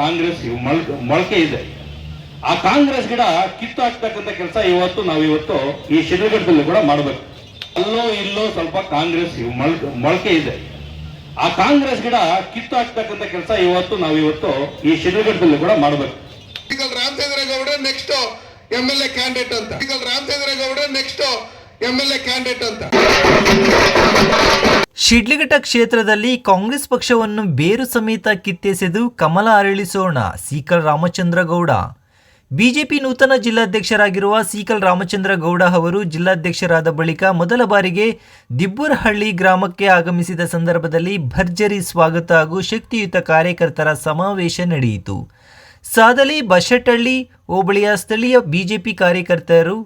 ಕಾಂಗ್ರೆಸ್ ಮೊಳಕೆ ಮೊಳಕೆ ಇದೆ. ಆ ಕಾಂಗ್ರೆಸ್ ಗಿಡ ಕಿತ್ತು ಹಾಕ್ತಕ್ಕಂಥ ಕೆಲಸ ಇವತ್ತು ನಾವು ಇವತ್ತು ಈ ಶಿಡ್ಲಘಟ್ಟದಲ್ಲಿ ಕೂಡ ಮಾಡಬೇಕು. ಅಲ್ಲೋ ಇಲ್ಲೋ ಸ್ವಲ್ಪ ಕಾಂಗ್ರೆಸ್ ಮೊಳಕೆ ಇದೆ. ಆ ಕಾಂಗ್ರೆಸ್ ಗಿಡ ಕಿತ್ತು ಹಾಕ್ತಕ್ಕಂಥ ಕೆಲಸ ಇವತ್ತು ನಾವು ಇವತ್ತು ಈ ಶಿಡ್ಲಘಟ್ಟದಲ್ಲಿ ಕೂಡ ಮಾಡಬೇಕು. ಈಗ Ramachandra Gowda next M L A candidate ಅಂತ. ಈಗ ರಾಮಚಂದ್ರ ಗೌಡ ನೆಕ್ಸ್ಟ್ ಅಂತ. ಶಿಡ್ಲಘಟ್ಟ ಕ್ಷೇತ್ರದಲ್ಲಿ ಕಾಂಗ್ರೆಸ್ ಪಕ್ಷವನ್ನು ಬೇರು ಸಮೇತ ಕಿತ್ತೆಸೆದು ಕಮಲ ಅರಳಿಸೋಣ ಸೀಕಲ್ ರಾಮಚಂದ್ರಗೌಡ. ಬಿಜೆಪಿ ನೂತನ ಜಿಲ್ಲಾಧ್ಯಕ್ಷರಾಗಿರುವ ಸೀಕಲ್ ರಾಮಚಂದ್ರಗೌಡ ಅವರು ಜಿಲ್ಲಾಧ್ಯಕ್ಷರಾದ ಬಳಿಕ ಮೊದಲ ಬಾರಿಗೆ ದಿಬ್ಬುರಹಳ್ಳಿ ಗ್ರಾಮಕ್ಕೆ ಆಗಮಿಸಿದ ಸಂದರ್ಭದಲ್ಲಿ ಭರ್ಜರಿ ಸ್ವಾಗತ ಹಾಗೂ ಶಕ್ತಿಯುತ ಕಾರ್ಯಕರ್ತರ ಸಮಾವೇಶ ನಡೆಯಿತು. ಸಾದಲಿ ಬಶೆಟ್ಟಳ್ಳಿ ಹೋಬಳಿಯ ಸ್ಥಳೀಯ ಬಿಜೆಪಿ ಕಾರ್ಯಕರ್ತರು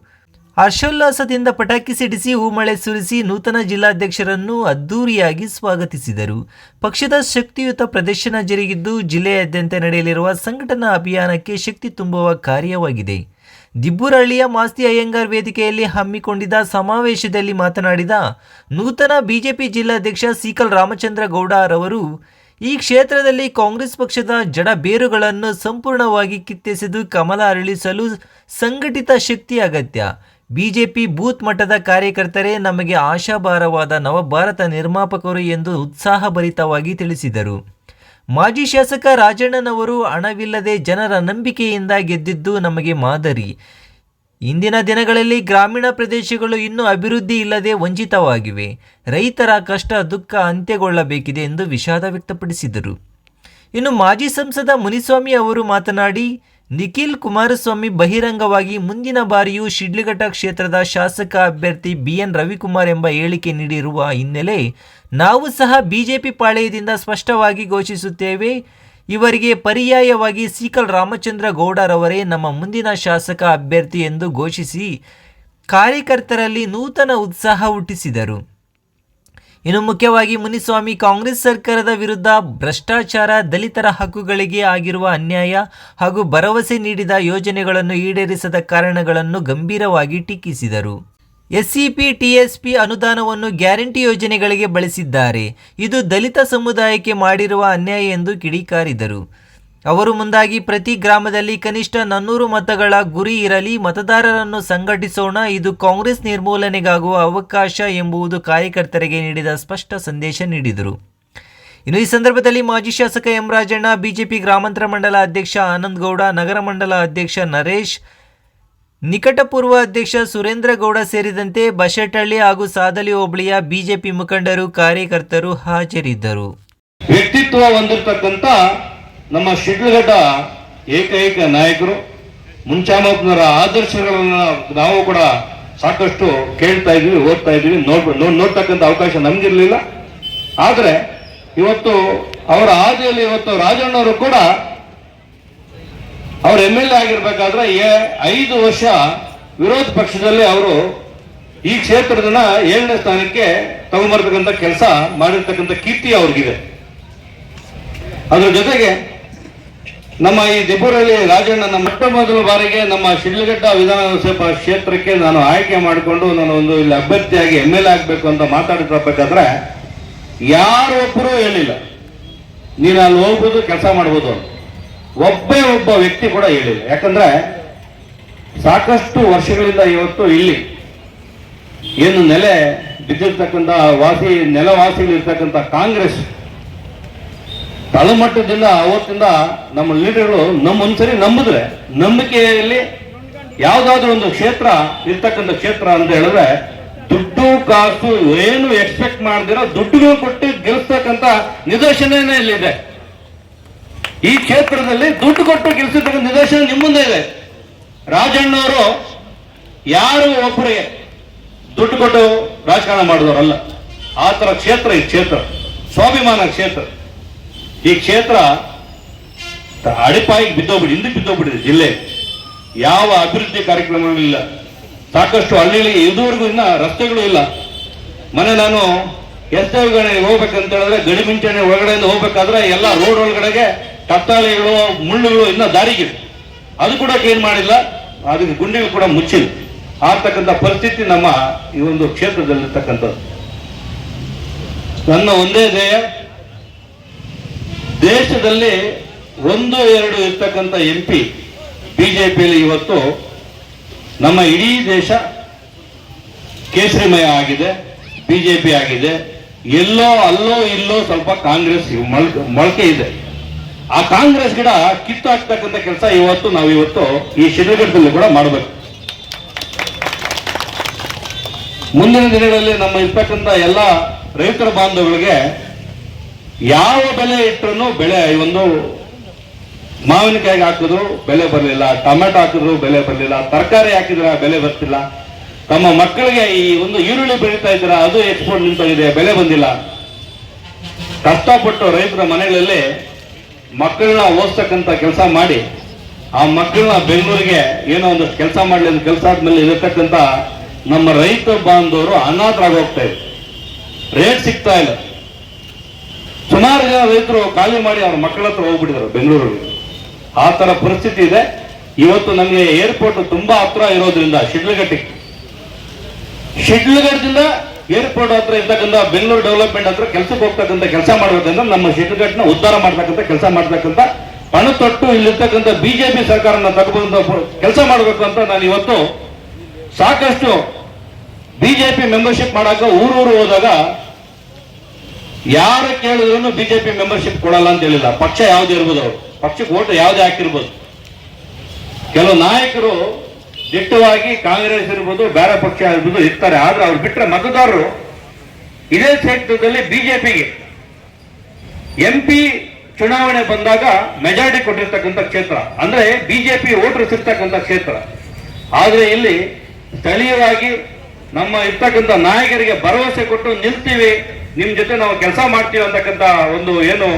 ಹರ್ಷೋಲ್ಲಾಸದಿಂದ ಪಟಾಕಿ ಸಿಡಿಸಿ ಹೂಮಳೆ ಸುರಿಸಿ ನೂತನ ಜಿಲ್ಲಾಧ್ಯಕ್ಷರನ್ನು ಅದ್ದೂರಿಯಾಗಿ ಸ್ವಾಗತಿಸಿದರು. ಪಕ್ಷದ ಶಕ್ತಿಯುತ ಪ್ರದರ್ಶನ ಜರುಗಿದ್ದು ಜಿಲ್ಲೆಯಾದ್ಯಂತ ನಡೆಯಲಿರುವ ಸಂಘಟನಾ ಅಭಿಯಾನಕ್ಕೆ ಶಕ್ತಿ ತುಂಬುವ ಕಾರ್ಯವಾಗಿದೆ. ದಿಬ್ಬುರಹಳ್ಳಿಯ ಮಾಸ್ತಿ ಅಯ್ಯಂಗಾರ್ ವೇದಿಕೆಯಲ್ಲಿ ಹಮ್ಮಿಕೊಂಡಿದ್ದ ಸಮಾವೇಶದಲ್ಲಿ ಮಾತನಾಡಿದ ನೂತನ ಬಿಜೆಪಿ ಜಿಲ್ಲಾಧ್ಯಕ್ಷ ಸೀಕಲ್ ರಾಮಚಂದ್ರ ಗೌಡರವರು ಈ ಕ್ಷೇತ್ರದಲ್ಲಿ ಕಾಂಗ್ರೆಸ್ ಪಕ್ಷದ ಜಡ ಬೇರುಗಳನ್ನು ಸಂಪೂರ್ಣವಾಗಿ ಕಿತ್ತೆಸೆದು ಕಮಲ ಅರಳಿಸಲು ಸಂಘಟಿತ ಶಕ್ತಿ ಅಗತ್ಯ. ಬಿಜೆಪಿ ಬೂತ್ ಮಟ್ಟದ ಕಾರ್ಯಕರ್ತರೇ ನಮಗೆ ಆಶಾಭಾರವಾದ ನವಭಾರತ ನಿರ್ಮಾಪಕರು ಎಂದು ಉತ್ಸಾಹಭರಿತವಾಗಿ ತಿಳಿಸಿದರು. ಮಾಜಿ ಶಾಸಕ ರಾಜಣ್ಣನವರು ಹಣವಿಲ್ಲದೆ ಜನರ ನಂಬಿಕೆಯಿಂದ ಗೆದ್ದಿದ್ದು ನಮಗೆ ಮಾದರಿ. ಇಂದಿನ ದಿನಗಳಲ್ಲಿ ಗ್ರಾಮೀಣ ಪ್ರದೇಶಗಳು ಇನ್ನೂ ಅಭಿವೃದ್ಧಿ ಇಲ್ಲದೆ ವಂಚಿತವಾಗಿವೆ. ರೈತರ ಕಷ್ಟ, ದುಃಖ ಅಂತ್ಯಗೊಳ್ಳಬೇಕಿದೆ ಎಂದು ವಿಷಾದ ವ್ಯಕ್ತಪಡಿಸಿದರು. ಇನ್ನು ಮಾಜಿ ಸಂಸದ ಮುನಿಸ್ವಾಮಿ ಅವರು ಮಾತನಾಡಿ ನಿಖಿಲ್ ಕುಮಾರಸ್ವಾಮಿ ಬಹಿರಂಗವಾಗಿ ಮುಂದಿನ ಬಾರಿಯೂ ಶಿಡ್ಲಘಟ್ಟ ಕ್ಷೇತ್ರದ ಶಾಸಕ ಅಭ್ಯರ್ಥಿ ಬಿಎನ್ ರವಿಕುಮಾರ್ ಎಂಬ ಹೇಳಿಕೆ ನೀಡಿರುವ ಹಿನ್ನೆಲೆ ನಾವು ಸಹ ಬಿಜೆಪಿ ಪಾಳೆಯದಿಂದ ಸ್ಪಷ್ಟವಾಗಿ ಘೋಷಿಸುತ್ತೇವೆ. ಇವರಿಗೆ ಪರ್ಯಾಯವಾಗಿ ಸೀಕಲ್ ರಾಮಚಂದ್ರ ಗೌಡರವರೇ ನಮ್ಮ ಮುಂದಿನ ಶಾಸಕ ಅಭ್ಯರ್ಥಿ ಎಂದು ಘೋಷಿಸಿ ಕಾರ್ಯಕರ್ತರಲ್ಲಿ ನೂತನ ಉತ್ಸಾಹ ಹುಟ್ಟಿಸಿದರು. ಇನ್ನು ಮುಖ್ಯವಾಗಿ ಮುನಿಸ್ವಾಮಿ ಕಾಂಗ್ರೆಸ್ ಸರ್ಕಾರದ ವಿರುದ್ಧ ಭ್ರಷ್ಟಾಚಾರ ದಲಿತರ ಹಕ್ಕುಗಳಿಗೆ ಆಗಿರುವ ಅನ್ಯಾಯ ಹಾಗೂ ಭರವಸೆ ನೀಡಿದ ಯೋಜನೆಗಳನ್ನು ಈಡೇರಿಸದ ಕಾರಣಗಳನ್ನು ಗಂಭೀರವಾಗಿ ಟೀಕಿಸಿದರು. ಎಸ್ಸಿಪಿ, ಟಿಎಸ್ಪಿ ಅನುದಾನವನ್ನು ಗ್ಯಾರಂಟಿ ಯೋಜನೆಗಳಿಗೆ ಬಳಸಿದ್ದಾರೆ. ಇದು ದಲಿತ ಸಮುದಾಯಕ್ಕೆ ಮಾಡಿರುವ ಅನ್ಯಾಯ ಎಂದು ಕಿಡಿಕಾರಿದರು. ಅವರು ಮುಂದಾಗಿ ಪ್ರತಿ ಗ್ರಾಮದಲ್ಲಿ ಕನಿಷ್ಠ ನನ್ನೂರು ಮತಗಳ ಗುರಿ ಇರಲಿ, ಮತದಾರರನ್ನು ಸಂಘಟಿಸೋಣ, ಇದು ಕಾಂಗ್ರೆಸ್ ನಿರ್ಮೂಲನೆಗಾಗುವ ಅವಕಾಶ ಎಂಬುದು ಕಾರ್ಯಕರ್ತರಿಗೆ ನೀಡಿದ ಸ್ಪಷ್ಟ ಸಂದೇಶ ನೀಡಿದರು. ಇನ್ನು ಈ ಸಂದರ್ಭದಲ್ಲಿ ಮಾಜಿ ಶಾಸಕ ಎಂ ರಾಜಣ್ಣ ಬಿಜೆಪಿ ಗ್ರಾಮಾಂತರ ಮಂಡಲ ಅಧ್ಯಕ್ಷ ಆನಂದ್ ಗೌಡ ನಗರ ಮಂಡಲ ಅಧ್ಯಕ್ಷ ನರೇಶ್, ನಿಕಟಪೂರ್ವ ಅಧ್ಯಕ್ಷ ಸುರೇಂದ್ರ ಗೌಡ ಸೇರಿದಂತೆ ಬಶೆಟ್ಟಳ್ಳಿ ಹಾಗೂ ಸಾದಲಿ ಹೋಬಳಿಯ ಬಿಜೆಪಿ ಮುಖಂಡರು, ಕಾರ್ಯಕರ್ತರು ಹಾಜರಿದ್ದರು. ವ್ಯಕ್ತಿತ್ವ ಹೊಂದಿರತಕ್ಕಂಥ ನಮ್ಮ ಶಿಡ್ಲಘಟ್ಟ ಏಕೈಕ ನಾಯಕರು ಮುಂಚಾಮಪ್ಪನವರ ಆದರ್ಶಗಳನ್ನು ನಾವು ಕೂಡ ಸಾಕಷ್ಟು ಕೇಳ್ತಾ ಇದ್ವಿ, ಓದ್ತಾ ಇದ್ವಿ, ನೋಡ್, ನೋಡ್- ನೋಡ್ತಕ್ಕಂಥ ಅವಕಾಶ ನಮಗಿರಲಿಲ್ಲ. ಆದರೆ ಇವತ್ತು ಅವರ ಹಾದಿಯಲ್ಲಿ ಇವತ್ತು ರಾಜಣ್ಣವರು ಕೂಡ ಅವರು ಎಂ ಎಲ್ ಎ ಆಗಿರ್ಬೇಕಾದ್ರೆ ಐದು ವರ್ಷ ವಿರೋಧ ಪಕ್ಷದಲ್ಲಿ ಅವರು ಈ ಕ್ಷೇತ್ರದನ್ನ ಏಳನೇ ಸ್ಥಾನಕ್ಕೆ ತಗೊಂಬರ್ತಕ್ಕಂಥ ಕೆಲಸ ಮಾಡಿರ್ತಕ್ಕಂಥ ಕೀರ್ತಿ ಅವ್ರಿಗಿದೆ. ಅದ್ರ ಜೊತೆಗೆ ನಮ್ಮ ಈ ದಿಬ್ಬೂರಲ್ಲಿ ರಾಜಣ್ಣನ ಮೊಟ್ಟ ಮೊದಲ ಬಾರಿಗೆ ನಮ್ಮ ಶಿಡ್ಲಘಟ್ಟ ವಿಧಾನಸಭಾ ಕ್ಷೇತ್ರಕ್ಕೆ ನಾನು ಆಯ್ಕೆ ಮಾಡಿಕೊಂಡು ನಾನು ಒಂದು ಇಲ್ಲಿ ಅಭ್ಯರ್ಥಿಯಾಗಿ ಎಂ ಎಲ್ ಎ ಆಗಬೇಕು ಅಂತ ಮಾತಾಡ್ತಿರ್ಬೇಕಾದ್ರೆ ಯಾರೊಬ್ಬರೂ ಹೇಳಿಲ್ಲ. ನೀನು ಅಲ್ಲಿ ಹೋಗ್ಬೋದು, ಕೆಲಸ ಮಾಡ್ಬೋದು ಒಬ್ಬೇ ಒಬ್ಬ ವ್ಯಕ್ತಿ ಕೂಡ ಹೇಳಿಲ್ಲ. ಯಾಕಂದ್ರೆ ಸಾಕಷ್ಟು ವರ್ಷಗಳಿಂದ ಇವತ್ತು ಇಲ್ಲಿ ಏನು ನೆಲೆ ಬಿದ್ದಿರ್ತಕ್ಕಂಥ ವಾಸಿ, ನೆಲವಾಸಿಗಳಿರ್ತಕ್ಕಂಥ ಕಾಂಗ್ರೆಸ್ ತಳಮಟ್ಟದಿಂದ ಅವತ್ತಿಂದ ನಮ್ಮ ಲೀಡರ್ಗಳು ನಮ್ಮ ಒಂದ್ಸರಿ ನಂಬಿದ್ರೆ ನಂಬಿಕೆಯಲ್ಲಿ ಯಾವುದಾದ್ರೂ ಒಂದು ಕ್ಷೇತ್ರ, ಇರ್ತಕ್ಕಂಥ ಕ್ಷೇತ್ರ ಅಂತ ಹೇಳಿದ್ರೆ ದುಡ್ಡು ಕಾಸು ಏನು ಎಕ್ಸ್ಪೆಕ್ಟ್ ಮಾಡ್ದಿರೋ ದುಡ್ಡುಗಳು ಕೊಟ್ಟು ಗೆಲ್ಲಿಸ್ತಕ್ಕಂಥ ನಿದರ್ಶನನೇ ಇಲ್ಲಿದೆ. ಈ ಕ್ಷೇತ್ರದಲ್ಲಿ ದುಡ್ಡು ಕೊಟ್ಟು ಗೆಲ್ಸಿರ್ತಕ್ಕಂಥ ನಿದರ್ಶನ ನಿಮ್ಮ ಮುಂದೆ ಇದೆ. ರಾಜಣ್ಣವರು ಯಾರು ಒಬ್ಬರಿಗೆ ದುಡ್ಡು ಕೊಟ್ಟು ರಾಜಕಾರಣ ಮಾಡಿದವರಲ್ಲ. ಆ ಥರ ಕ್ಷೇತ್ರ ಈ ಕ್ಷೇತ್ರ. ಸ್ವಾಭಿಮಾನ ಕ್ಷೇತ್ರ. ಈ ಕ್ಷೇತ್ರ ಅಡಿಪಾಯಿಗೆ ಬಿದ್ದೋಗ್ಬಿಡಿ, ಹಿಂದಕ್ಕೆ ಬಿದ್ದೋಗ್ಬಿಟ್ಟಿದೆ ಜಿಲ್ಲೆ. ಯಾವ ಅಭಿವೃದ್ಧಿ ಕಾರ್ಯಕ್ರಮಗಳಿಲ್ಲ ಸಾಕಷ್ಟು ಹಳ್ಳಿಗಳಿಗೆ ಇದುವರೆಗೂ ಇನ್ನ ರಸ್ತೆಗಳು ಇಲ್ಲ. ಮನೆ ನಾನು ಎಸ್ ಹೋಗ್ಬೇಕಂತ ಹೇಳಿದ್ರೆ, ಗಡಿ ಮಿಂಚಣೆ ಒಳಗಡೆಯಿಂದ ಹೋಗ್ಬೇಕಾದ್ರೆ ಎಲ್ಲ ರೋಡ್ ಒಳಗಡೆಗೆ ಕತ್ತಾಳೆಗಳು ಮುಳ್ಳುಗಳು ಇನ್ನ ದಾರಿಗಿವೆ ಅದು ಕೂಡ ಏನ್ ಮಾಡಿಲ್ಲ, ಅದಕ್ಕೆ ಗುಂಡಿಗಳು ಕೂಡ ಮುಚ್ಚಿಲ್ಲ ಆಗ್ತಕ್ಕಂಥ ಪರಿಸ್ಥಿತಿ ನಮ್ಮ ಈ ಒಂದು ಕ್ಷೇತ್ರದಲ್ಲಿರ್ತಕ್ಕಂಥದ್ದು. ನನ್ನ ಒಂದೇ ಧ್ಯೇಯ ದೇಶದಲ್ಲಿ ಒಂದು, ಎರಡು ಇರ್ತಕ್ಕಂಥ ಎಂ ಪಿ ಬಿಜೆಪಿಯಲ್ಲಿ ಇವತ್ತು ನಮ್ಮ ಇಡೀ ದೇಶ ಕೇಸರಿಮಯ ಆಗಿದೆ, ಬಿಜೆಪಿ ಆಗಿದೆ. ಎಲ್ಲೋ, ಅಲ್ಲೋ, ಇಲ್ಲೋ ಸ್ವಲ್ಪ ಕಾಂಗ್ರೆಸ್ ಮೊಳಕೆ ಇದೆ. ಆ ಕಾಂಗ್ರೆಸ್ ಗಿಡ ಕಿತ್ತು ಹಾಕ್ತಕ್ಕಂಥ ಕೆಲಸ ಇವತ್ತು ನಾವು ಇವತ್ತು ಈ ಶಿಡ್ಲಘಟ್ಟದಲ್ಲಿ ಕೂಡ ಮಾಡಬೇಕು. ಮುಂದಿನ ದಿನಗಳಲ್ಲಿ ನಮ್ಮ ಇರ್ತಕ್ಕಂಥ ಎಲ್ಲ ರೈತರ ಬಾಂಧವಗಳಿಗೆ ಯಾವ ಬೆಲೆ ಇಟ್ಟರು ಬೆಳೆ ಒಂದು ಮಾವಿನಕಾಯಿಗೆ ಹಾಕಿದ್ರು ಬೆಲೆ ಬರಲಿಲ್ಲ ಟೊಮೆಟೊ ಹಾಕಿದ್ರು ಬೆಲೆ ಬರಲಿಲ್ಲ, ತರಕಾರಿ ಹಾಕಿದ್ರ ಬೆಲೆ ಬರ್ತಿಲ್ಲ. ತಮ್ಮ ಮಕ್ಕಳಿಗೆ ಈ ಒಂದು ಈರುಳ್ಳಿ ಬೆಳೀತಾ ಇದ್ರ ಅದು ಎಕ್ಸ್ಪೋರ್ಟ್ ನಿಂತೋಗಿದೆ, ಬೆಲೆ ಬಂದಿಲ್ಲ. ಕಷ್ಟಪಟ್ಟು ರೈತರ ಮನೆಗಳಲ್ಲಿ ಮಕ್ಕಳನ್ನ ಓದಿಸ್ತಕ್ಕಂಥ ಕೆಲಸ ಮಾಡಿ, ಆ ಮಕ್ಕಳನ್ನ ಬೆಂಗಳೂರಿಗೆ ಏನೋ ಒಂದು ಕೆಲಸ ಮಾಡಲಿ ಅಂತ ಕೆಲಸ ಆದ್ಮೇಲೆ ಇರತಕ್ಕಂಥ ನಮ್ಮ ರೈತ ಬಾಂಧವರು ಅನಾಥರಾಗಿ ಹೋಗ್ತಾ ಇದ್ರು. ರೇಟ್ ಸಿಗ್ತಾ ಇಲ್ಲ. ಸುಮಾರು ಜನ ರೈತರು ಖಾಲಿ ಮಾಡಿ ಅವ್ರ ಮಕ್ಕಳ ಹತ್ರ ಹೋಗ್ಬಿಟ್ಟಿದ್ದಾರೆ ಬೆಂಗಳೂರಿಗೆ ಆ ತರ ಪರಿಸ್ಥಿತಿ ಇದೆ. ಇವತ್ತು ನಮಗೆ ಏರ್ಪೋರ್ಟ್ ತುಂಬಾ ಹತ್ರ ಇರೋದ್ರಿಂದ ಶಿಡ್ಲಘಟ್ಟಿಗೆ ಶಿಡ್ಲಘಟ್ಟದಿಂದ ಏರ್ಪೋರ್ಟ್ ಹತ್ರ ಇರ್ತಕ್ಕಂಥ ಬೆಂಗಳೂರು ಡೆವಲಪ್ಮೆಂಟ್ ಹತ್ರ ಕೆಲಸಕ್ಕೆ ಹೋಗ್ತಕ್ಕಂಥ ಕೆಲಸ ಮಾಡ್ಬೇಕಂದ್ರೆ ನಮ್ಮ ಶಿಡ್ಲಘಟ್ಟನ ಉದ್ಧಾರ ಮಾಡ್ತಕ್ಕಂಥ ಕೆಲಸ ಮಾಡ್ತಕ್ಕಂಥ ಪಣ ತೊಟ್ಟು ಇಲ್ಲಿರ್ತಕ್ಕಂಥ ಬಿಜೆಪಿ ಸರ್ಕಾರನ ತಗೊಂಡ ಕೆಲಸ ಮಾಡಬೇಕು ಅಂತ ನಾನು ಇವತ್ತು ಸಾಕಷ್ಟು ಬಿಜೆಪಿ ಮೆಂಬರ್ಶಿಪ್ ಮಾಡಾಕ ಊರೂರು ಹೋದಾಗ ಯಾರು ಕೇಳಿದ್ರು ಬಿಜೆಪಿ ಮೆಂಬರ್ಶಿಪ್ ಕೊಡಲ್ಲ ಅಂತ ಹೇಳಿಲ್ಲ. ಪಕ್ಷ ಯಾವ್ದು ಇರ್ಬೋದು ಅವರು. ಪಕ್ಷಕ್ಕೆ ಓಟ್ ಯಾವ್ದೇ ಹಾಕಿರ್ಬೋದು. ಕೆಲವು ನಾಯಕರು ದಿಟ್ಟವಾಗಿ ಕಾಂಗ್ರೆಸ್ ಇರ್ಬೋದು, ಬೇರೆ ಪಕ್ಷ ಇರ್ಬೋದು ಇರ್ತಾರೆ. ಆದ್ರೆ ಅವ್ರು ಬಿಟ್ಟರೆ ಮತದಾರರು ಇದೇ ಕ್ಷೇತ್ರದಲ್ಲಿ ಬಿಜೆಪಿಗೆ. ಎಂ ಪಿ ಚುನಾವಣೆ ಬಂದಾಗ ಮೆಜಾರಿಟಿ ಕೊಟ್ಟಿರ್ತಕ್ಕಂಥ ಕ್ಷೇತ್ರ. ಅಂದ್ರೆ ಬಿಜೆಪಿ ವೋಟರ್ಸ್ ಇರ್ತಕ್ಕಂಥ ಕ್ಷೇತ್ರ. ಆದ್ರೆ ಇಲ್ಲಿ ಸ್ಥಳೀಯವಾಗಿ ನಮ್ಮ ಇರ್ತಕ್ಕಂಥ ನಾಯಕರಿಗೆ ಭರವಸೆ ಕೊಟ್ಟು ನಿಲ್ತೀವಿ. ನಿಮ್ ಜೊತೆ ನಾವು ಕೆಲಸ ಮಾಡ್ತೀವಿ ಅಂತಕ್ಕಂಥ ಒಂದು ಏನು,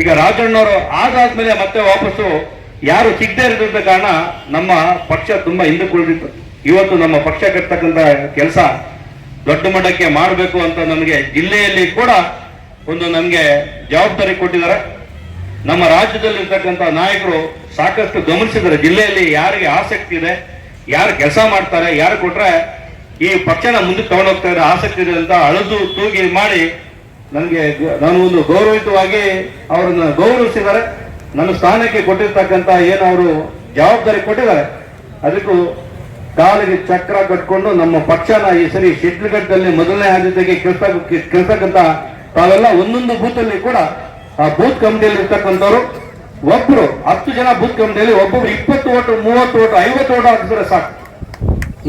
ಈಗ ರಾಜಣ್ಣವರು ಆದಾದ್ಮೇಲೆ ಮತ್ತೆ ವಾಪಸ್ಸು ಯಾರು ಸಿಗದೆ ಇರೋದ್ರ ಕಾರಣ ನಮ್ಮ ಪಕ್ಷ ತುಂಬಾ ಹಿಂದಕ್ಕೆ ಉಳಿದಿತ್ತು ಇವತ್ತು ನಮ್ಮ ಪಕ್ಷ ಕಟ್ತಕ್ಕಂಥ ಕೆಲಸ ದೊಡ್ಡ ಮಟ್ಟಕ್ಕೆ ಮಾಡಬೇಕು ಅಂತ ನಮಗೆ ಜಿಲ್ಲೆಯಲ್ಲಿ ಕೂಡ ಒಂದು ನಮಗೆ ಜವಾಬ್ದಾರಿ ಕೊಟ್ಟಿದ್ದಾರೆ. ನಮ್ಮ ರಾಜ್ಯದಲ್ಲಿ ಇರ್ತಕ್ಕಂಥ ನಾಯಕರು ಸಾಕಷ್ಟು ಗಮನಿಸಿದ್ದಾರೆ. ಜಿಲ್ಲೆಯಲ್ಲಿ ಯಾರಿಗೆ ಆಸಕ್ತಿ ಇದೆ, ಯಾರು ಕೆಲಸ ಮಾಡ್ತಾರೆ, ಯಾರು ಕೊಟ್ರೆ ಈ ಪಕ್ಷನ ಮುಂದಕ್ಕೆ ತಗೊಂಡೋಗ್ತಾ ಇರೋ ಆಸಕ್ತಿ ಅಂತ ಅಳದು ತೂಗಿ ಮಾಡಿ ನನಗೆ ನಾನು ಒಂದು ಗೌರವಿತವಾಗಿ ಅವರನ್ನ ಗೌರವಿಸಿದ್ದಾರೆ. ನನ್ನ ಸ್ಥಾನಕ್ಕೆ ಕೊಟ್ಟಿರ್ತಕ್ಕಂಥ ಏನು ಅವರು ಜವಾಬ್ದಾರಿ ಕೊಟ್ಟಿದ್ದಾರೆ. ಅದಕ್ಕೂ ಕಾಲಿಗೆ ಚಕ್ರ ಕಟ್ಕೊಂಡು ನಮ್ಮ ಪಕ್ಷನ ಈ ಸರಿ ಶಿಡ್ಲಘಟ್ಟದಲ್ಲಿ ಮೊದಲನೇ ಆದ್ಯತೆಗೆ ಕೆಲಸ ಕೆಲಸಕ್ಕಂತ ತಾವೆಲ್ಲ ಒಂದೊಂದು ಬೂತಲ್ಲಿ ಕೂಡ ಆ ಬೂತ್ ಕಮಿಟಿಯಲ್ಲಿ ಇರ್ತಕ್ಕಂಥವ್ರು ಒಬ್ರು ಹತ್ತು ಜನ ಬೂತ್ ಕಮಿಟಿಯಲ್ಲಿ ಒಬ್ಬೊಬ್ರು ಇಪ್ಪತ್ತು ಓಟು, ಮೂವತ್ತು ಓಟು, ಐವತ್ತು ಓಟು ಹಾಕಿದ್ರೆ ಸಾಕು.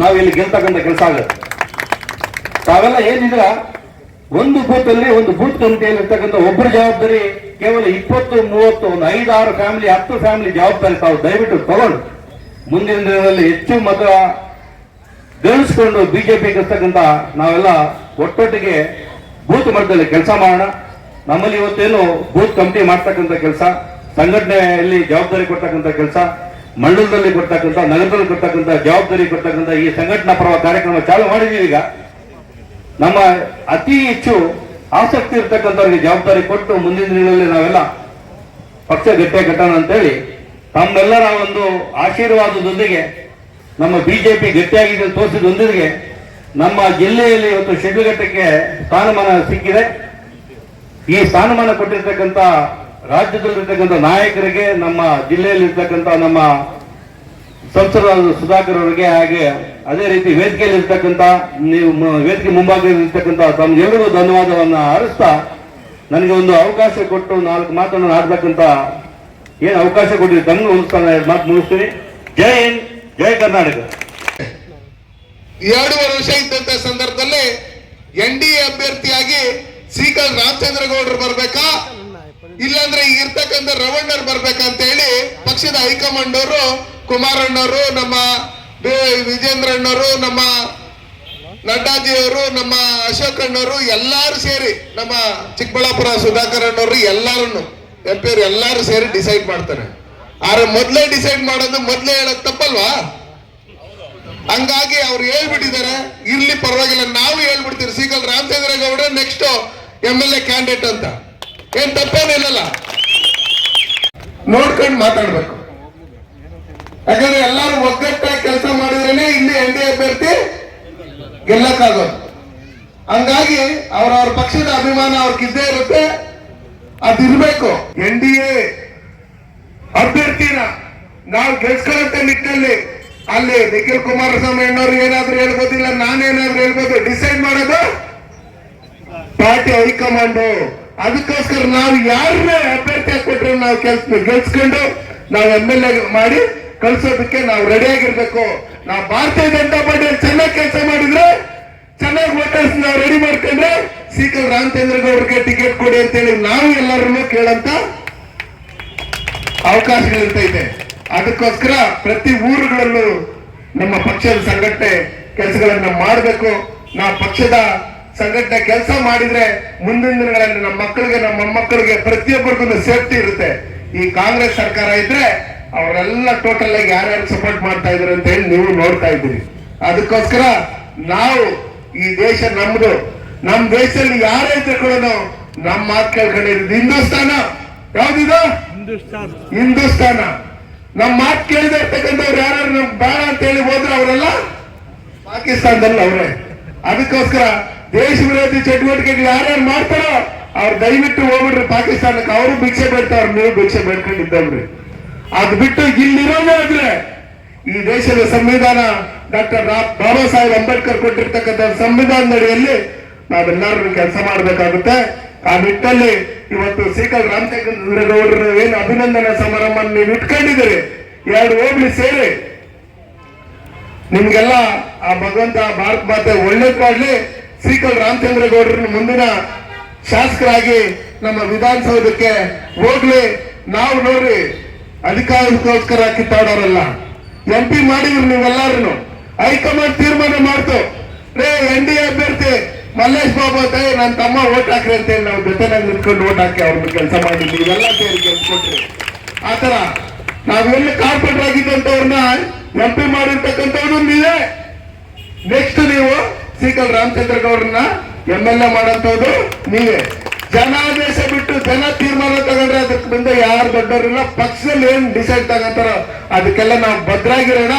ನಾವು ಇಲ್ಲಿ ಗೆಲ್ತಕ್ಕಂಥ ಕೆಲಸ ಆಗುತ್ತೆ. ತಾವೆಲ್ಲ ಏನಿದ್ರ, ಒಂದು ಬೂತ್ ಅಲ್ಲಿ ಒಂದು ಬೂತ್ ಕಮಿಟಿಯಲ್ಲಿ ಇರ್ತಕ್ಕಂಥ ಒಬ್ಬರ ಜವಾಬ್ದಾರಿ ಕೇವಲ ಇಪ್ಪತ್ತು, ಮೂವತ್ತು, ಒಂದು ಐದಾರು ಫ್ಯಾಮಿಲಿ ಹತ್ತು ಫ್ಯಾಮಿಲಿ ಜವಾಬ್ದಾರಿ ತಾವು ದಯವಿಟ್ಟು ತಗೊಂಡು ಮುಂದಿನ ದಿನದಲ್ಲಿ ಹೆಚ್ಚು ಮತ ಗಳಿಸ್ಕೊಂಡು ಬಿಜೆಪಿ ಇರ್ತಕ್ಕಂಥ ನಾವೆಲ್ಲ ಒಟ್ಟೊಟ್ಟಿಗೆ ಬೂತ್ ಮಟ್ಟದಲ್ಲಿ ಕೆಲಸ ಮಾಡೋಣ. ನಮ್ಮಲ್ಲಿ ಇವತ್ತೇನು ಬೂತ್ ಕಮಿಟಿ ಮಾಡ್ತಕ್ಕಂಥ ಕೆಲಸ, ಸಂಘಟನೆಯಲ್ಲಿ ಜವಾಬ್ದಾರಿ ಕೊಡ್ತಕ್ಕಂಥ ಕೆಲಸ ಮಂಡಲದಲ್ಲಿ ಕೊಡ್ತಕ್ಕಂಥ, ನಗರದಲ್ಲಿ ಕೊಡ್ತಕ್ಕಂಥ, ಜವಾಬ್ದಾರಿ ಕೊಡ್ತಕ್ಕಂಥ ಈ ಸಂಘಟನಾ ಪರ್ವ ಕಾರ್ಯಕ್ರಮ ಚಾಲು ಮಾಡಿದ್ದೀವಿ ಈಗ. ನಮ್ಮ ಅತಿ ಹೆಚ್ಚು ಆಸಕ್ತಿ ಇರ್ತಕ್ಕಂಥವ್ರಿಗೆ ಜವಾಬ್ದಾರಿ ಕೊಟ್ಟು ಮುಂದಿನ ದಿನಗಳಲ್ಲಿ ನಾವೆಲ್ಲ ಪಕ್ಷ ಗಟ್ಟೆ ಕಟ್ಟೋಣ ಅಂತೇಳಿ ತಮ್ಮೆಲ್ಲರ ಒಂದು ಆಶೀರ್ವಾದದೊಂದಿಗೆ, ನಮ್ಮ ಬಿಜೆಪಿ ಗಟ್ಟಿಯಾಗಿದೆ ತೋರಿಸಿದೊಂದಿಗೆ ನಮ್ಮ ಜಿಲ್ಲೆಯಲ್ಲಿ ಇವತ್ತು ಶಿಡ್ಲಘಟ್ಟಕ್ಕೆ ಸ್ಥಾನಮಾನ ಸಿಕ್ಕಿದೆ. ಈ ಸ್ಥಾನಮಾನ ಕೊಟ್ಟಿರ್ತಕ್ಕಂಥ ರಾಜ್ಯದಲ್ಲಿರ್ತಕ್ಕಂಥ ನಾಯಕರಿಗೆ, ನಮ್ಮ ಜಿಲ್ಲೆಯಲ್ಲಿರ್ತಕ್ಕಂಥ ನಮ್ಮ ಸಂಸದ ಸುಧಾಕರ್ ಅವರಿಗೆ ಹಾಗೆ ಅದೇ ರೀತಿ ವೇದಿಕೆಯಲ್ಲಿ ಇರ್ತಕ್ಕಂಥ ನೀವು ವೇದಿಕೆ ಮುಂಭಾಗದಲ್ಲಿ ಇರ್ತಕ್ಕಂಥ ಎಲ್ಲರೂ ಧನ್ಯವಾದವನ್ನು ಅರಿಸ್ತಾ ನನಗೆ ಒಂದು ಅವಕಾಶ ಕೊಟ್ಟು ನಾಲ್ಕು ಮಾತನ್ನು ಆಡ್ತಕ್ಕಂಥ ಏನು ಅವಕಾಶ ಕೊಟ್ಟಿದೆ ತಮ್ಮ ಸ್ಥಾನ ಮಾತು ಮುಗಿಸ್ತೀನಿ. ಜೈ ಹಿಂದ್, ಜೈ ಕರ್ನಾಟಕ. ಎರಡೂವರೆ ವರ್ಷ ಇದ್ದಂತ ಸಂದರ್ಭದಲ್ಲಿ ಎನ್ ಡಿ ಎ ಅಭ್ಯರ್ಥಿಯಾಗಿ ಶ್ರೀಕಾಂತ್ ರಾಮಚಂದ್ರ ಗೌಡರು ಬರ್ಬೇಕಾ? ಇಲ್ಲಾಂದ್ರೆ ಈಗ ಇರ್ತಕ್ಕಂಥ ರವಣ್ಣರ್ ಬರ್ಬೇಕಂತ ಹೇಳಿ ಪಕ್ಷದ ಹೈಕಮಾಂಡ್ ಅವರು ಕುಮಾರಣ್ಣವರು ನಮ್ಮ ವಿಜೇಂದ್ರಣ್ಣವರು ನಮ್ಮ ನಡ್ಡಾಜಿಯವರು, ನಮ್ಮ ಅಶೋಕ್ ಅಣ್ಣವರು ಎಲ್ಲಾರು ಸೇರಿ ನಮ್ಮ ಚಿಕ್ಕಬಳ್ಳಾಪುರ ಸುಧಾಕರ್ ಅಣ್ಣವರು ಎಲ್ಲಾರನ್ನು, ಎಂ ಪಿ ಎಲ್ಲಾರು ಸೇರಿ ಡಿಸೈಡ್ ಮಾಡ್ತಾರೆ. ಆದ್ರೆ ಮೊದ್ಲೇ ಡಿಸೈಡ್ ಮಾಡೋದು ಮೊದ್ಲೇ ಹೇಳೋದು ತಪ್ಪಲ್ವಾ? ಹಂಗಾಗಿ ಅವ್ರು ಹೇಳ್ಬಿಟ್ಟಿದ್ದಾರೆ, ಇರ್ಲಿ ಪರವಾಗಿಲ್ಲ, ನಾವು ಹೇಳ್ಬಿಡ್ತೀವಿ. Seekal Ramachandra Gowda next M L A candidate ಅಂತ. ಏನ್ ತಪ್ಪೇನಿಲ್ಲಲ್ಲ. ನೋಡ್ಕೊಂಡು ಮಾತಾಡ್ಬೇಕು. ಯಾಕಂದ್ರೆ ಎಲ್ಲಾರು ಒಗ್ಗಟ್ಟಾಗಿ ಕೆಲಸ ಮಾಡಿದ್ರೇನೆ ಇಲ್ಲಿ ಎನ್ ಡಿ ಅಭ್ಯರ್ಥಿ ಗೆಲ್ಲಕ್ಕಾಗೋದು. ಹಂಗಾಗಿ ಅವ್ರವ್ರ ಪಕ್ಷದ ಅಭಿಮಾನ ಅವ್ರಿಗಿದ್ದೇ ಇರುತ್ತೆ. ಅದಿರ್ಬೇಕು. ಎನ್ ಡಿ ಎ ಅಭ್ಯರ್ಥಿನ ನಾವು ಗೆಲ್ಸ್ಕೊಳ್ಳುವಂತ ನಿಟ್ಟಿನಲ್ಲಿ ಅಲ್ಲಿ ನಿಖಿಲ್ ಕುಮಾರಸ್ವಾಮಿ ಅಣ್ಣವ್ರು ಏನಾದ್ರು ಹೇಳ್ಬೋದಿಲ್ಲ ನಾನೇನಾದ್ರೂ ಹೇಳ್ಬೋದು, ಡಿಸೈಡ್ ಮಾಡೋದು ಪಾರ್ಟಿ ಹೈಕಮಾಂಡ್. ಅದಕ್ಕೋಸ್ಕರ ನಾವು ಯಾರನ್ನ ಅಭ್ಯರ್ಥಿ ಕೊಟ್ಟರೆ ನಾವು ಕೆಲ್ಸ ಗೆಲ್ಸ್ಕೊಂಡು ನಾವು ಎಂ ಎಲ್ ಎ ಮಾಡಿ ಕಳ್ಸೋದಕ್ಕೆ ನಾವು ರೆಡಿ ಆಗಿರ್ಬೇಕು. ನಾವು ಭಾರತೀಯ ಜನತಾ ಪಾರ್ಟಿಯಲ್ಲಿ ಚೆನ್ನಾಗಿ ಕೆಲಸ ಮಾಡಿದ್ರೆ, ಚೆನ್ನಾಗಿ ವೋಟರ್ಸ್ ನಾವು ರೆಡಿ ಮಾಡ್ಕೊಂಡ್ರೆ ಸಿಕಲ್ ರಾಮಚಂದ್ರ ಗೌಡ್ರಿಗೆ ಟಿಕೆಟ್ ಕೊಡಿ ಅಂತೇಳಿ ನಾವು ಎಲ್ಲರನ್ನೂ ಕೇಳಂತ ಅವಕಾಶಗಳಿರ್ತೈತೆ ಅದಕ್ಕೋಸ್ಕರ ಪ್ರತಿ ಊರುಗಳಲ್ಲೂ ನಮ್ಮ ಪಕ್ಷದ ಸಂಘಟನೆ ಕೆಲಸಗಳನ್ನ ಮಾಡಬೇಕು. ನಾವು ಪಕ್ಷದ ಸಂಘಟನೆ ಕೆಲಸ ಮಾಡಿದ್ರೆ ಮುಂದಿನ ದಿನಗಳಲ್ಲಿ ನಮ್ಮ ಮಕ್ಕಳಿಗೆ ನಮ್ಮ ಮೊಮ್ಮಕ್ಕಳಿಗೆ ಪ್ರತಿಯೊಬ್ಬರಿಗೂ ಸೇಫ್ಟಿ ಇರುತ್ತೆ. ಈ ಕಾಂಗ್ರೆಸ್ ಸರ್ಕಾರ ಇದ್ರೆ ಅವರೆಲ್ಲ ಟೋಟಲ್ ಆಗಿ ಯಾರ್ಯಾರು ಸಪೋರ್ಟ್ ಮಾಡ್ತಾ ಇದ್ರು ಅಂತ ಹೇಳಿ ನೀವು ನೋಡ್ತಾ ಇದ್ದೀರಿ. ಅದಕ್ಕೋಸ್ಕರ ನಾವು ಈ ದೇಶ ನಮ್ದು. ನಮ್ ದೇಶದಲ್ಲಿ ಯಾರೇ ತಿಳ್ಕೊಳ್ಳೋದು ನಮ್ಮ ಮಾತು ಕೇಳ್ಕೊಂಡಿದ್ದು ಹಿಂದೂಸ್ತಾನ. ಯಾವ್ದಿದು? ಹಿಂದೂಸ್ತಾನ. ನಮ್ಮ ಮಾತು ಕೇಳದೆ ಇರ್ತಕ್ಕಂಥವ್ರು ಯಾರು ನಮ್ಗೆ ಬೇಡ ಅಂತ ಹೇಳಿ ಹೋದ್ರೆ ಅವರೆಲ್ಲ ಪಾಕಿಸ್ತಾನದಲ್ಲಿ ಅವರೇ. ಅದಕ್ಕೋಸ್ಕರ ದೇಶ ವಿರೋಧಿ ಚಟುವಟಿಕೆಗಳು ಯಾರ್ಯಾರು ಮಾಡ್ತಾರೋ ಅವ್ರು ದಯವಿಟ್ಟು ಹೋಗ್ಬಿಟ್ರೆ ಪಾಕಿಸ್ತಾನಕ್ಕೆ. ಅವರು ಭಿಕ್ಷೆ ಬೇಡ್ತಾರ ನೀವು ಭಿಕ್ಷೆ ಬೇಡ್ಕೊಂಡಿದ್ದವ್ರಿ. ಅದ್ ಬಿಟ್ಟು ಇಲ್ಲಿರೋದಾದ್ರೆ ಈ ದೇಶದ ಸಂವಿಧಾನ ಡಾಕ್ಟರ್ ಬಾಬಾ ಸಾಹೇಬ್ ಅಂಬೇಡ್ಕರ್ ಕೊಟ್ಟಿರ್ತಕ್ಕಂಥ ಸಂವಿಧಾನದ ಅಡಿಯಲ್ಲಿ ನಾವೆಲ್ಲರೂ ಕೆಲಸ ಮಾಡಬೇಕಾಗುತ್ತೆ. ಆ ನಿಟ್ಟಲ್ಲಿ ಇವತ್ತು ಸೀಕಲ್ ರಾಮಚಂದ್ರ ಏನು ಅಭಿನಂದನಾ ಸಮಾರಂಭ ನೀವು ಇಟ್ಕೊಂಡಿದ್ದೀರಿ. ಎರಡು ಹೋಗ್ಲಿ ಸೇರಿ. ನಿಮ್ಗೆಲ್ಲ ಆ ಭಗವಂತ ಭಾರತ ಮಾತೆ ಒಳ್ಳೇದ್ ಮಾಡ್ಲಿ. ಶ್ರೀಕಲ್ ರಾಮಚಂದ್ರ ಗೌಡ್ರನ್ನ ಮುಂದಿನ ಶಾಸಕರಾಗಿ ನಮ್ಮ ವಿಧಾನಸೌಧಕ್ಕೆ ಹೋಗ್ಲಿ. ನಾವು ನೋಡ್ರಿ, ಅಧಿಕಾರಕ್ಕೋಸ್ಕರ ಕಿತ್ತಾಡೋರಲ್ಲ. ಎಂ ಪಿ ಮಾಡಿದ್ರು ನೀವೆಲ್ಲಾರು ಹೈಕಮಾಂಡ್ ತೀರ್ಮಾನ ಮಾಡ್ತು. ರೇ, ಎನ್ ಡಿ ಅಭ್ಯರ್ಥಿ ಮಲ್ಲೇಶ್ ಬಾಬು ಅಂತ ನನ್ನ ತಮ್ಮ ಓಟ್ ಹಾಕ್ರಿ ಅಂತ ಹೇಳಿ ನಾವು ಜೊತೆನಾಗ ನಿಂತ್ಕೊಂಡು ಓಟ್ ಹಾಕಿ ಅವ್ರನ್ನ ಕೆಲಸ ಮಾಡಿ ನೀವೆಲ್ಲ ಸೇರಿ ಗೆಲ್ಸ್ಕೊಟ್ರಿ ಆತರ ನಾವೆಲ್ಲ ಕಾರ್ಪೊರೇಟರ್ ಆಗಿದ್ದಂತವ್ರನ್ನ ಎಂ ಪಿ ಮಾಡಿರ್ತಕ್ಕಂಥವ್ರು ನೀವೇ ನೆಕ್ಸ್ಟ್ ನೀವು ಸೀಕಲ್ ರಾಮಚಂದ್ರ ಗೌಡ್ರನ್ನ ಎಂ ಎಲ್ ಎ ಮಾಡೋಂಥದ್ದು ನೀವೇ. ಜನಾದೇಶ ಬಿಟ್ಟು ಜನ ತೀರ್ಮಾನ ತಗೊಂಡ್ರೆ ಅದಕ್ಕೆ ಮುಂದೆ ಯಾರು ದೊಡ್ಡವರಿಲ್ಲ ಪಕ್ಷದಲ್ಲಿ ಏನ್ ಡಿಸೈಡ್ ತಗೊಂತಾರೋ ಅದಕ್ಕೆಲ್ಲ ನಾವು ಭದ್ರಾಗಿರೋಣ.